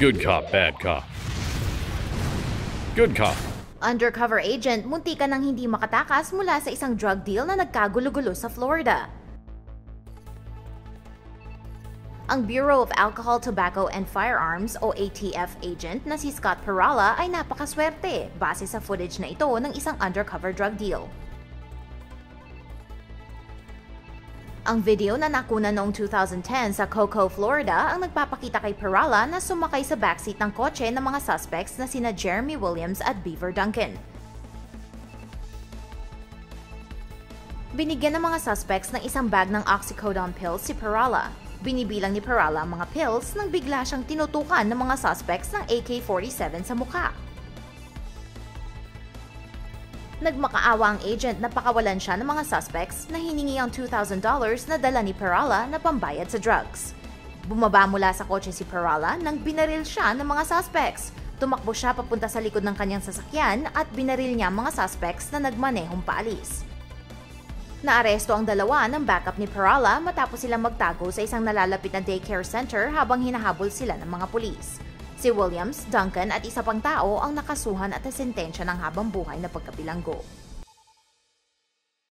Good cop, bad cop. Good cop. Undercover agent, munti ka nang hindi makatakas mula sa isang drug deal na nagkagulo-gulo sa Florida. Ang Bureau of Alcohol, Tobacco and Firearms o ATF agent na si Scott Perala ay napakaswerte base sa footage na ito ng isang undercover drug deal. Ang video na nakuna noong 2010 sa Cocoa, Florida ang nagpapakita kay Perala na sumakay sa backseat ng kotse ng mga suspects na sina Jeremy Williams at Beaver Duncan. Binigyan ng mga suspects ng isang bag ng oxycodone pills si Perala. Binibilang ni Perala ang mga pills nang bigla siyang tinutukan ng mga suspects ng AK-47 sa mukha. Nagmakaawa ang agent na pakawalan siya ng mga suspects na hiningi ang $2,000 na dala ni Perala na pambayad sa drugs. Bumaba mula sa kotse si Perala nang binaril siya ng mga suspects. Tumakbo siya papunta sa likod ng kanyang sasakyan at binaril niya mga suspects na nagmanehong paalis. Naaresto ang dalawa ng backup ni Perala matapos silang magtago sa isang nalalapit na daycare center habang hinahabol sila ng mga pulis. Si Williams, Duncan at isa pang tao ang nakasuhan at nasentensya ng habang buhay na pagkabilanggo.